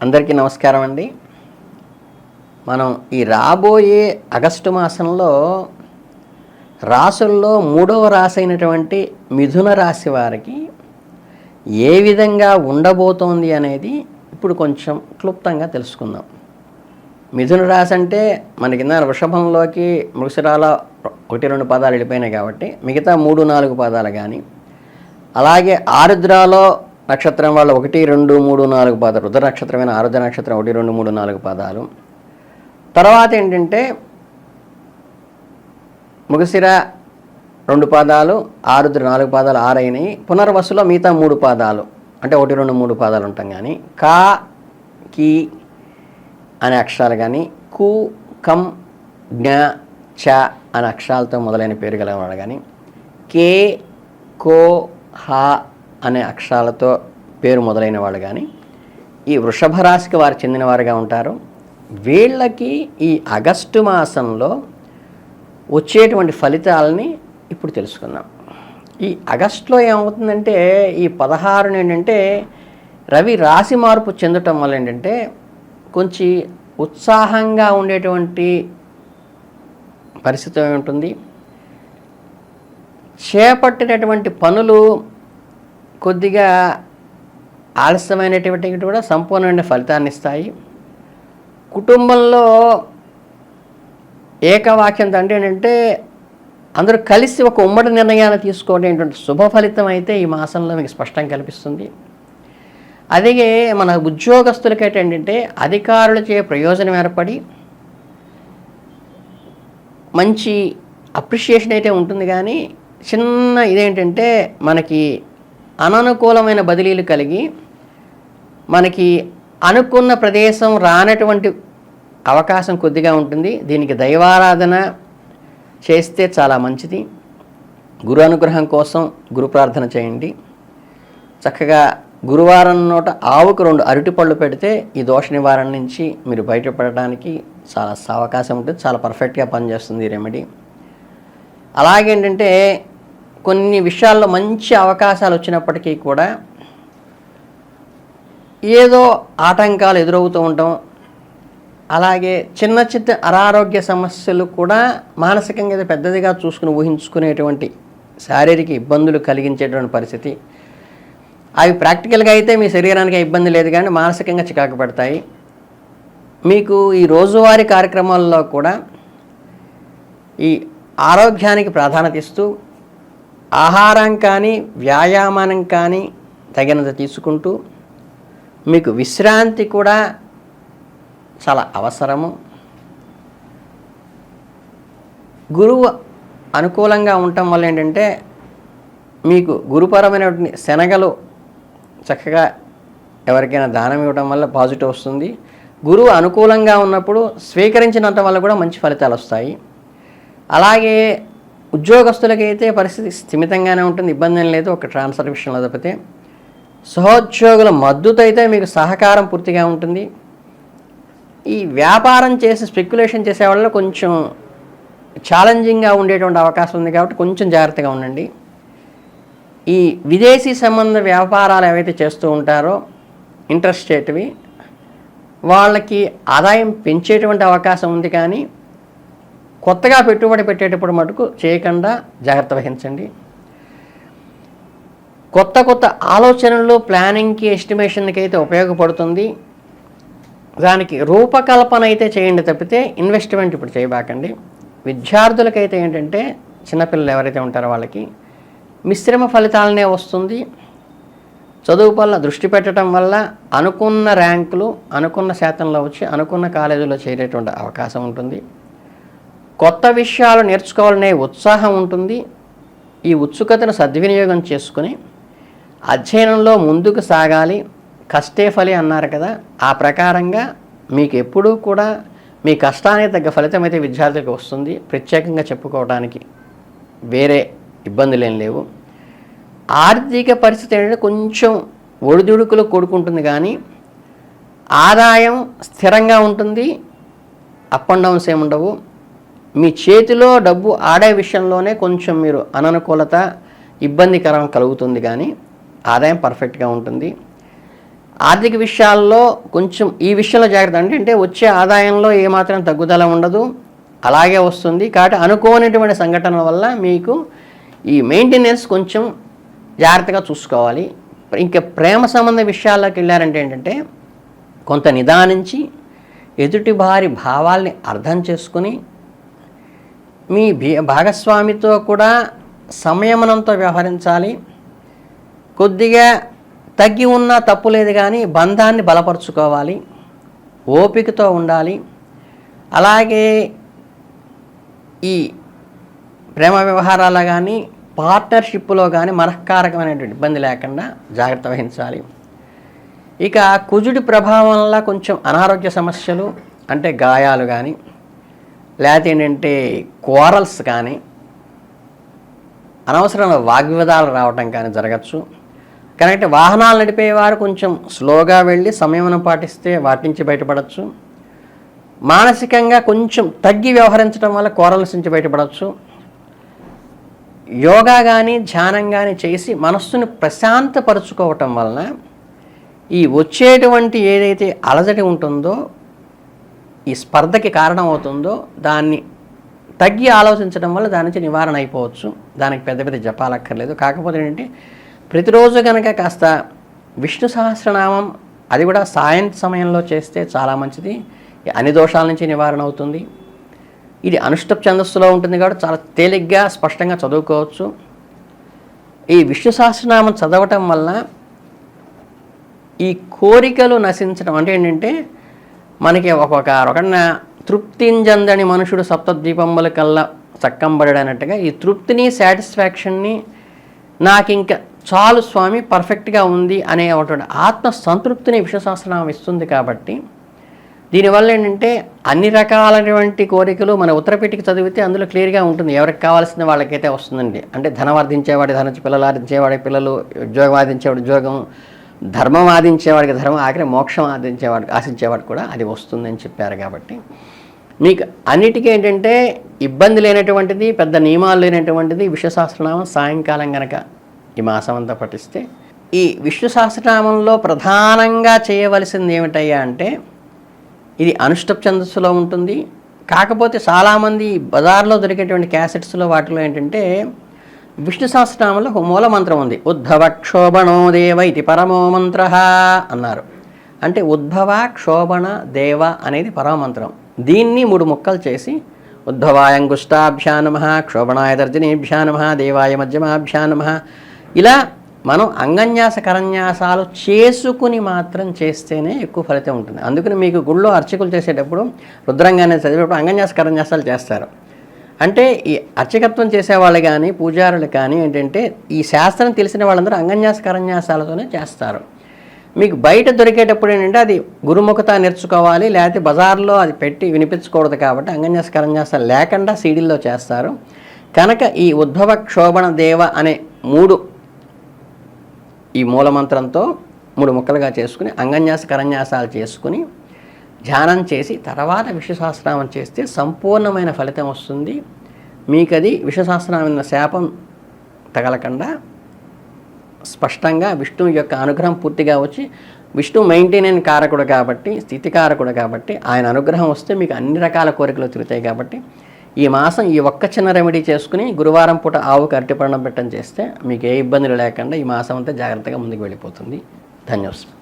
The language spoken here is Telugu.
అందరికీ నమస్కారం అండి. మనం ఈ రాబోయే ఆగస్టు మాసంలో రాసుల్లో మూడవ రాశి అయినటువంటి మిథున రాశి వారికి ఏ విధంగా ఉండబోతోంది అనేది ఇప్పుడు కొంచెం క్లుప్తంగా తెలుసుకుందాం. మిథున రాశి అంటే మన కింద వృషభంలోకి మృగశిరాల ఒకటి రెండు పదాలు వెళ్ళిపోయినాయి కాబట్టి మిగతా మూడు నాలుగు పదాలు కానీ అలాగే ఆరుద్రాలో నక్షత్రం వాళ్ళ ఒకటి రెండు మూడు నాలుగు పాదాలు. రుద్ర నక్షత్రమైన ఆరుద్ర నక్షత్రం ఒకటి రెండు మూడు నాలుగు పాదాలు. తర్వాత ఏంటంటే ముగసిర రెండు పాదాలు ఆరుద్ర నాలుగు పాదాలు ఆరైనవి పునర్వసులో మిగతా మూడు పాదాలు. అంటే ఒకటి రెండు మూడు పాదాలు ఉంటాం కానీ. కా కి అనే అక్షరాలు కానీ. కు కం జ్ఞ చ అనే అక్షరాలతో మొదలైన పేరు గలవాడు కానీ. కే కో హ అనే అక్షరాలతో పేరు మొదలైన వాళ్ళు కానీ ఈ వృషభ రాశికి వారు చెందినవారుగా ఉంటారు. వీళ్ళకి ఈ ఆగస్టు మాసంలో వచ్చేటువంటి ఫలితాలని ఇప్పుడు తెలుసుకుందాం. ఈ ఆగస్టులో ఏమవుతుందంటే ఈ పదహారు ఏంటంటే రవి రాశి మార్పు చెందటం వల్ల ఏంటంటే కొంచెం ఉత్సాహంగా ఉండేటువంటి పరిస్థితి ఉంటుంది చేపట్టినటువంటి పనులు కొద్దిగా ఆలస్యమైనటువంటి కూడా సంపూర్ణమైన ఫలితాన్ని ఇస్తాయి. కుటుంబంలో ఏకవాక్యం అంటే ఏంటంటే అందరూ కలిసి ఒక ఉమ్మడి నిర్ణయాన్ని తీసుకోవడం శుభ ఫలితం అయితే ఈ మాసంలో మీకు స్పష్టం కనిపిస్తుంది అదే మన ఉద్యోగస్తులకైతే ఏంటంటే అధికారులచే ప్రయోజనం ఏర్పడి మంచి అప్రిషియేషన్ అయితే ఉంటుంది కానీ చిన్న ఇదేంటంటే మనకి అననుకూలమైన బదిలీలు కలిగి మనకి అనుకున్న ప్రదేశం రానటువంటి అవకాశం కొద్దిగా ఉంటుంది. దీనికి దైవారాధన చేస్తే చాలా మంచిది. గురు అనుగ్రహం కోసం గురు ప్రార్థన చేయండి. చక్కగా గురువారం నోట ఆవుకు రెండు అరటి పళ్ళు పెడితే ఈ దోష నివారణ నుంచి మీరు బయటపడడానికి చాలా అవకాశం ఉంటుంది. చాలా పర్ఫెక్ట్గా పనిచేస్తుంది ఈ రెమెడీ అలాగేంటంటే కొన్ని విషయాల్లో మంచి అవకాశాలు వచ్చినప్పటికీ కూడా ఏదో ఆటంకాలు ఎదురవుతూ ఉండటం అలాగే చిన్న చిన్న అనారోగ్య సమస్యలు కూడా మానసికంగా పెద్దదిగా చూసుకుని ఊహించుకునేటువంటి శారీరక ఇబ్బందులు కలిగించేటువంటి పరిస్థితి. అవి ప్రాక్టికల్గా అయితే మీ శరీరానికి ఇబ్బంది లేదు కానీ మానసికంగా చికాకు పడతాయి. మీకు ఈ రోజువారీ కార్యక్రమాల్లో కూడా ఈ ఆరోగ్యానికి ప్రాధాన్యత ఇస్తూ ఆహారం కానీ వ్యాయామం కానీ తగినంత తీసుకుంటూ మీకు విశ్రాంతి కూడా చాలా అవసరము. గురువు అనుకూలంగా ఉండటం వల్ల ఏంటంటే మీకు గురుపరమైనటువంటి శనగలు చక్కగా ఎవరికైనా దానం ఇవ్వడం వల్ల పాజిటివ్ వస్తుంది. గురువు అనుకూలంగా ఉన్నప్పుడు స్వీకరించినంత వల్ల కూడా మంచి ఫలితాలు వస్తాయి. అలాగే ఉద్యోగస్తులకైతే పరిస్థితి స్థిమితంగానే ఉంటుంది ఇబ్బంది లేదు ఒక ట్రాన్స్ఫర్ విషయంలో తప్పితే. సహోద్యోగుల మద్దతు అయితే మీకు సహకారం పూర్తిగా ఉంటుంది. ఈ వ్యాపారం చేసి స్పెక్యులేషన్ చేసే వాళ్ళలో కొంచెం ఛాలెంజింగ్గా ఉండేటువంటి అవకాశం ఉంది కాబట్టి కొంచెం జాగ్రత్తగా ఉండండి. ఈ విదేశీ సంబంధ వ్యాపారాలు ఏవైతే చేస్తూ ఉంటారో ఇంట్రెస్టేట్వి వాళ్ళకి ఆదాయం పెంచేటువంటి అవకాశం ఉంది కానీ కొత్తగా పెట్టుబడి పెట్టేటప్పుడు మటుకు చేయకుండా జాగ్రత్త వహించండి. కొత్త కొత్త ఆలోచనలు ప్లానింగ్కి ఎస్టిమేషన్కి అయితే ఉపయోగపడుతుంది. దానికి రూపకల్పన అయితే చేయండి తప్పితే ఇన్వెస్ట్మెంట్ ఇప్పుడు చేయబాకండి. విద్యార్థులకైతే ఏంటంటే చిన్నపిల్లలు ఎవరైతే ఉంటారో వాళ్ళకి మిశ్రమ ఫలితాలనే వస్తుంది. చదువు వల్ల దృష్టి పెట్టడం వల్ల అనుకున్న ర్యాంకులు అనుకున్న శాతంలో వచ్చి అనుకున్న కాలేజీలో చేరేటువంటి అవకాశం ఉంటుంది. కొత్త విషయాలు నేర్చుకోవాలనే ఉత్సాహం ఉంటుంది. ఈ ఉత్సుకతను సద్వినియోగం చేసుకుని అధ్యయనంలో ముందుకు సాగాలి. కష్టే ఫలి అన్నారు కదా ఆ ప్రకారంగా మీకు ఎప్పుడూ కూడా మీ కష్టానికి తగ్గ ఫలితం అయితే విద్యార్థులకు వస్తుంది. ప్రత్యేకంగా చెప్పుకోవడానికి వేరే ఇబ్బందులు ఏం లేవు. ఆర్థిక పరిస్థితి ఏంటంటే కొంచెం ఒడిదుడుకులు కూడుకుంటుంది కానీ ఆదాయం స్థిరంగా ఉంటుంది. అప్ అండ్ డౌన్స్ ఏముండవు మీ చేతిలో డబ్బు ఆడే విషయంలోనే కొంచెం మీరు అననుకూలత ఇబ్బందికరం కలుగుతుంది కానీ ఆదాయం పర్ఫెక్ట్గా ఉంటుంది. ఆర్థిక విషయాల్లో కొంచెం ఈ విషయంలో జాగ్రత్త అంటే అంటే వచ్చే ఆదాయంలో ఏమాత్రం తగ్గుదల ఉండదు. అలాగే వస్తుంది. కాబట్టి అనుకోనటువంటి సంఘటనల వల్ల మీకు ఈ మెయింటెనెన్స్ కొంచెం జాగ్రత్తగా చూసుకోవాలి. ఇంకా ప్రేమ సంబంధ విషయాల్లోకి వెళ్ళారంటే ఏంటంటే కొంత నిదానించి ఎదుటి వారి భావాల్ని అర్థం చేసుకుని మీ భీ- భాగస్వామితో కూడా సంయమనంతో వ్యవహరించాలి. కొద్దిగా తగ్గి ఉన్నా తప్పు లేదు కానీ బంధాన్ని బలపరుచుకోవాలి. ఓపికతో ఉండాలి. అలాగే ఈ ప్రేమ వ్యవహారాలు కానీ పార్ట్నర్షిప్లో కానీ మనఃకారకమైనటువంటి ఇబ్బంది లేకుండా జాగ్రత్త వహించాలి. ఇక కుజుడి ప్రభావం వల్ల కొంచెం అనారోగ్య సమస్యలు అంటే గాయాలు కానీ లేకపోతే ఏంటంటే కోరల్స్ కానీ అనవసరమైన వాగ్వివాదాలు రావటం కానీ జరగచ్చు. కరెక్ట్ వాహనాలు నడిపేవారు కొంచెం స్లోగా వెళ్ళి సంయమనం పాటిస్తే వాటి నుంచి బయటపడవచ్చు మానసికంగా కొంచెం తగ్గి వ్యవహరించడం వల్ల కోరల్స్ నుంచి బయటపడవచ్చు యోగా కానీ ధ్యానం కానీ చేసి మనస్సును ప్రశాంతపరుచుకోవటం వలన ఈ వచ్చేటువంటి ఏదైతే అలజడి ఉంటుందో ఈ స్పర్ధకి కారణం అవుతుందో దాన్ని తగ్గి ఆలోచించడం వల్ల దాని నుంచి నివారణ అయిపోవచ్చు. దానికి పెద్ద పెద్ద జపాలక్కర్లేదు. కాకపోతే ఏంటంటే ప్రతిరోజు కనుక కాస్త విష్ణు సహస్రనామం అది కూడా సాయం సమయంలో చేస్తే చాలా మంచిది. ఈ అన్ని దోషాల నుంచి నివారణ అవుతుంది. ఇది అనుష్టప్ ఛందస్సులో ఉంటుంది కాబట్టి చాలా తేలిగ్గా స్పష్టంగా చదువుకోవచ్చు. ఈ విష్ణు సహస్రనామం చదవటం వల్ల ఈ కోరికలు నశించడం అంటే ఏంటంటే మనకి ఒక్కొక్క తృప్తింజందని మనుషుడు సప్తద్వీపముల కల్లా చక్కంబడనట్టుగా ఈ తృప్తిని సాటిస్ఫాక్షన్ని నాకు ఇంకా చాలు స్వామి పర్ఫెక్ట్గా ఉంది అనే ఒకటి ఆత్మ సంతృప్తిని విశ్వశాస్త్రం ఇస్తుంది కాబట్టి దీనివల్ల ఏంటంటే అన్ని రకాలైనటువంటి కోరికలు మన ఉత్తరపేటికి చదివితే అందులో క్లియర్గా ఉంటుంది. ఎవరికి కావాల్సిన వాళ్ళకైతే వస్తుందండి. అంటే ధనం ఆర్జించేవాడి ధనం పిల్లలు ఆర్ధించేవాడి పిల్లలు ఉద్యోగం ఆర్ధించేవాడి ఉద్యోగం ధర్మం ఆదించేవాడికి ధర్మం ఆఖరి మోక్షం ఆదించేవాడికి ఆశించేవాడు కూడా అది వస్తుందని చెప్పారు కాబట్టి. మీకు అన్నిటికీ ఏంటంటే ఇబ్బంది లేనటువంటిది పెద్ద నియమాలు లేనటువంటిది విష్ణు సహస్రనామం సాయంకాలం గనక ఈ మాసం అంతా పఠిస్తే. ఈ విష్ణు సహస్రనామంలో ప్రధానంగా చేయవలసింది ఏమిటయ్యా అంటే ఇది అనుష్టప్ ఛందస్సులో ఉంటుంది. కాకపోతే చాలామంది బజార్లో దొరికేటువంటి క్యాసెట్స్లో వాటిలో ఏంటంటే విష్ణు సహస్రనామంలో ఒక మూల మంత్రం ఉంది. ఉద్భవ క్షోభణో దేవ ఇది పరమో మంత్ర అన్నారు. అంటే ఉద్భవ క్షోభణ దేవ అనేది పరమమంత్రం దీన్ని మూడు ముక్కలు చేసి ఉద్భవాయంగుష్టాభ్యానమ క్షోభణాయ తర్జనీభ్యానమ దేవాయ మధ్యమాభ్యానమ ఇలా మనం అంగన్యాస కరన్యాసాలు చేసుకుని మాత్రం చేస్తేనే ఎక్కువ ఫలితం ఉంటుంది. అందుకని మీకు గుళ్ళో అర్చకులు చేసేటప్పుడు రుద్రంగానే చదివేటప్పుడు అంగన్యాస కరన్యాసాలు చేస్తారు. అంటే ఈ అర్చకత్వం చేసేవాళ్ళు కానీ పూజారులు కానీ ఏంటంటే ఈ శాస్త్రం తెలిసిన వాళ్ళందరూ అంగన్యాస కరన్యాసాలతోనే చేస్తారు. మీకు బయట దొరికేటప్పుడు ఏంటంటే అది గురుముఖత నేర్చుకోవాలి లేకపోతే బజార్లో అది పెట్టి వినిపించకూడదు కాబట్టి అంగన్యాస కరన్యాసాలు లేకుండా సీడీల్లో చేస్తారు. కనుక ఈ ఉద్భవ క్షోభణ దేవ అనే మూడు ఈ మూలమంత్రంతో మూడు ముక్కలుగా చేసుకుని అంగన్యాస కరన్యాసాలు చేసుకుని ధ్యానం చేసి తర్వాత విశ్వసహస్రనామం చేస్తే సంపూర్ణమైన ఫలితం వస్తుంది. మీకు అది విశ్వసహస్రనామం శాపం తగలకుండా స్పష్టంగా విష్ణువు యొక్క అనుగ్రహం పూర్తిగా వచ్చి విష్ణు మెయింటైన్ కారకుడు కాబట్టి స్థితికారకుడు కాబట్టి ఆయన అనుగ్రహం వస్తే మీకు అన్ని రకాల కోరికలు తిరుగుతాయి కాబట్టి ఈ మాసం ఈ ఒక్క చిన్న రెమెడీ చేసుకుని గురువారం పూట ఆవుకు అరటిపండం పెట్టడం చేస్తే మీకు ఏ ఇబ్బందులు లేకుండా ఈ మాసం అంతా జాగ్రత్తగా ముందుకు వెళ్ళిపోతుంది. ధన్యవాదాలు.